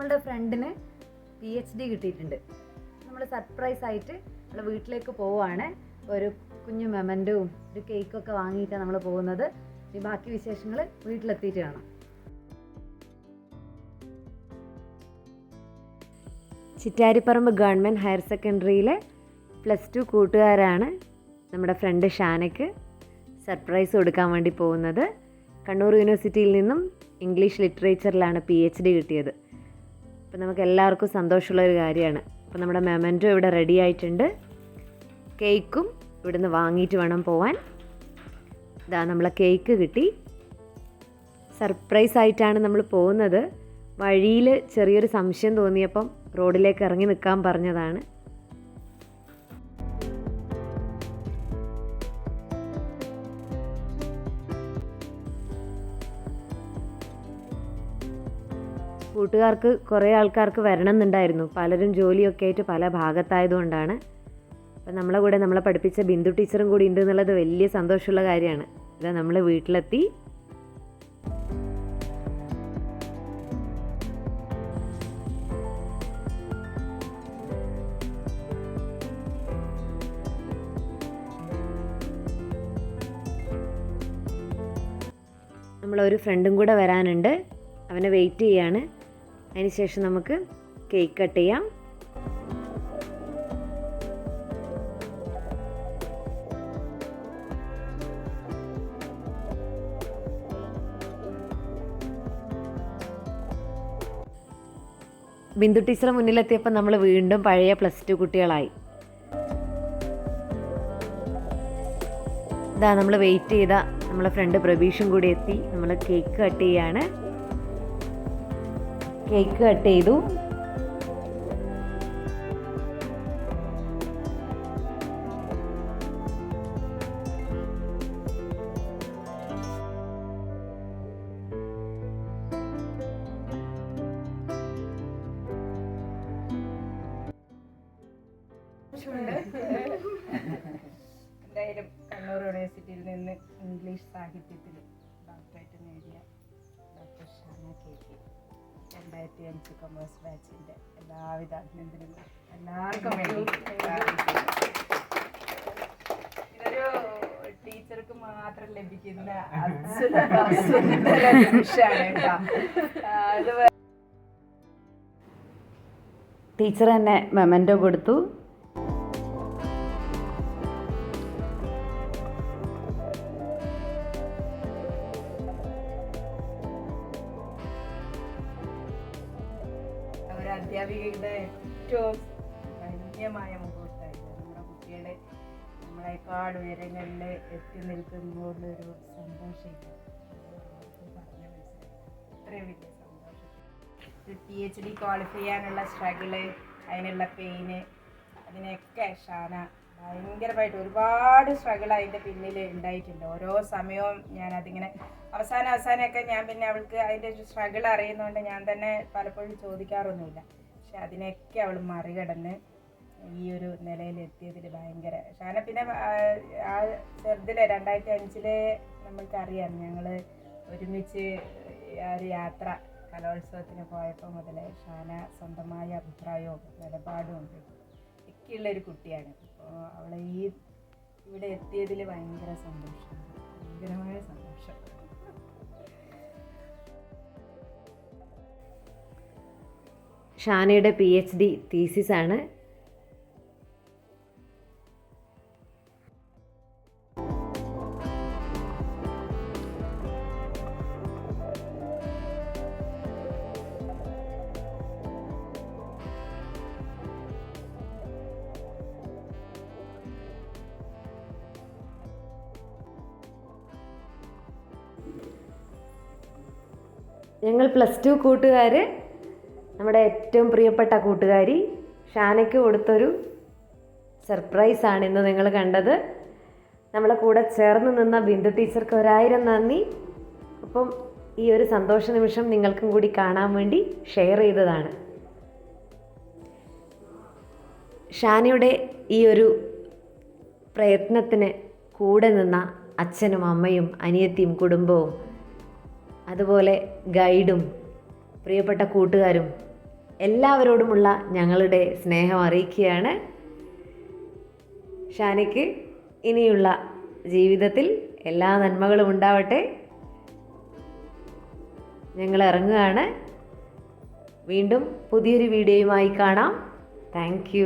നമ്മളുടെ ഫ്രണ്ടിന് P H D കിട്ടിയിട്ടുണ്ട്. നമ്മൾ സർപ്രൈസ് ആയിട്ട് നമ്മൾ വീട്ടിലേക്ക് പോവുകയാണ് ഒരു കുഞ്ഞു മെമന്റും ഒരു കേക്കൊക്കെ വാങ്ങിയിട്ടാണ് നമ്മൾ പോകുന്നത്. ഈ ബാക്കി വിശേഷങ്ങൾ വീട്ടിലെത്തിയിട്ട് കാണാം. Chittariparamba government higher secondary plus two കൂട്ടുകാരാണ് നമ്മുടെ ഫ്രണ്ട് ഷാനയ്ക്ക് സർപ്രൈസ് കൊടുക്കാൻ വേണ്ടി പോകുന്നത്. കണ്ണൂർ യൂണിവേഴ്സിറ്റിയിൽ നിന്നും ഇംഗ്ലീഷ് ലിറ്ററേച്ചറിലാണ് പി എച്ച് ഡി കിട്ടിയത്. അപ്പോൾ നമുക്ക് എല്ലാവർക്കും സന്തോഷമുള്ള ഒരു കാര്യമാണ്. അപ്പം നമ്മുടെ മെമന്റോ ഇവിടെ റെഡി ആയിട്ടുണ്ട്. കേക്കും ഇവിടുന്ന് വാങ്ങിയിട്ട് വേണം പോവാൻ. ഇതാ നമ്മളെ കേക്ക് കിട്ടി. സർപ്രൈസ് ആയിട്ടാണ് നമ്മൾ പോകുന്നത്. വഴിയിൽ ചെറിയൊരു സംശയം തോന്നിയപ്പം റോഡിലേക്ക് ഇറങ്ങി നിൽക്കാൻ പറഞ്ഞതാണ്. കൂട്ടുകാർക്ക് കുറേ ആൾക്കാർക്ക് വരണം എന്നുണ്ടായിരുന്നു പലരും ജോലിയൊക്കെ ആയിട്ട് പല ഭാഗത്തായതുകൊണ്ടാണ്. അപ്പം നമ്മളെ കൂടെ നമ്മളെ പഠിപ്പിച്ച ബിന്ദു ടീച്ചറും കൂടി ഉണ്ട് എന്നുള്ളത് വലിയ സന്തോഷമുള്ള കാര്യമാണ്. ഇതാ നമ്മൾ വീട്ടിലെത്തി. നമ്മളൊരു ഫ്രണ്ടും കൂടെ വരാനുണ്ട്. അവനെ വെയിറ്റ് ചെയ്യാണ്. അതിനുശേഷം നമുക്ക് കേക്ക് കട്ട് ചെയ്യാം. ബിന്ദു ടീച്ചറെ മുന്നിലെത്തിയപ്പോൾ നമ്മൾ വീണ്ടും പഴയ പ്ലസ് ടു കുട്ടികളായി. ഇതാ നമ്മൾ വെയിറ്റ് ചെയ്ത നമ്മളെ ഫ്രണ്ട് പ്രബീഷും കൂടി എത്തി. നമ്മൾ കേക്ക് കട്ട് ചെയ്യാണ്. കേക്ക് കട്ട് ചെയ്തു. എന്തായാലും കണ്ണൂർ യൂണിവേഴ്സിറ്റിയിൽ നിന്ന് ഇംഗ്ലീഷ് സാഹിത്യത്തിൽ ഡോക്ടറേറ്റ് നേടിയ ഡോക്ടർ ഷാന കെ. രണ്ടായിരത്തി അഞ്ച് കൊമേഴ്സ് ബാച്ചിന്റെ എല്ലാവിധ അഭിനന്ദനങ്ങളും. എല്ലാവർക്കും വേണ്ടി. ഇതൊരു ടീച്ചർക്ക് മാത്രം ലഭിക്കുന്ന ടീച്ചർ തന്നെ മെമന്റോ കൊടുത്തു. അധ്യാപികയുടെ ഏറ്റവും ധന്യമായ മുഹൂർത്തമായിരുന്നു നമ്മുടെ കുട്ടികളെ നമ്മളെക്കാൾ ഉയരങ്ങളിൽ എത്തി നിൽക്കുമ്പോഴൊരു സന്തോഷമില്ല അത്രയും വലിയ സന്തോഷം പി എച്ച് ഡി ക്വാളിഫൈ ചെയ്യാനുള്ള സ്ട്രഗിൾ അതിനുള്ള പെയിന് അതിനൊക്കെ ഷാന ഭയങ്കരമായിട്ട് ഒരുപാട് സ്ട്രഗിൾ അതിന്റെ പിന്നിൽ ഉണ്ടായിട്ടുണ്ട്. ഓരോ സമയവും ഞാൻ അതിങ്ങനെ അവസാനം അവസാനമൊക്കെ ഞാൻ പിന്നെ അവൾക്ക് അതിന്റെ സ്ട്രഗിൾ അറിയുന്നതുകൊണ്ട് ഞാൻ തന്നെ പലപ്പോഴും ചോദിക്കാറൊന്നുമില്ല. പക്ഷെ അതിനെയൊക്കെ അവൾ മറികടന്ന് ഈ ഒരു നിലയിൽ എത്തിയതിൽ ഭയങ്കര ഷാന പിന്നെ ആ, ചെറുതിൽ രണ്ടായിരത്തി അഞ്ചിലെ നമ്മൾക്കറിയാം ഞങ്ങൾ ഒരുമിച്ച് ആ ഒരു യാത്ര കലോത്സവത്തിന് പോയപ്പോൾ മുതൽ ഷാന സ്വന്തമായ അഭിപ്രായവും നിലപാടും ഉണ്ട്. ഒക്കെയുള്ള ഒരു കുട്ടിയാണ്. അപ്പോൾ അവളെ ഈ ഇവിടെ എത്തിയതിൽ ഭയങ്കര സന്തോഷം. ഭയങ്കരമായ സന്തോഷം. ഷാനയുടെ പി എച്ച് ഡി തീസിസാണ് ഞങ്ങൾ പ്ലസ് ടു കൂട്ടുകാർ നമ്മുടെ ഏറ്റവും പ്രിയപ്പെട്ട കൂട്ടുകാരി ഷാനയ്ക്ക് കൊടുത്തൊരു സർപ്രൈസാണ് ഇന്ന് നിങ്ങൾ കണ്ടത്. നമ്മളെ കൂടെ ചേർന്ന് നിന്ന ബിന്ദു ടീച്ചർക്ക് ഒരായിരം നന്ദി. അപ്പം ഈ ഒരു സന്തോഷ നിമിഷം നിങ്ങൾക്കും കൂടി കാണാൻ വേണ്ടി ഷെയർ ചെയ്തതാണ്. ഷാനയുടെ ഈ ഒരു പ്രയത്നത്തിന് കൂടെ നിന്ന അച്ഛനും അമ്മയും അനിയത്തിയും കുടുംബവും അതുപോലെ ഗൈഡും പ്രിയപ്പെട്ട കൂട്ടുകാരും എല്ലാവരോടുമുള്ള ഞങ്ങളുടെ സ്നേഹം അറിയിക്കുകയാണ്. ഷാനിക്ക് ഇനിയുള്ള ജീവിതത്തിൽ എല്ലാ നന്മകളും ഉണ്ടാവട്ടെ. ഞങ്ങൾ ഇറങ്ങുകയാണ്. വീണ്ടും പുതിയൊരു വീഡിയോയുമായി കാണാം. താങ്ക്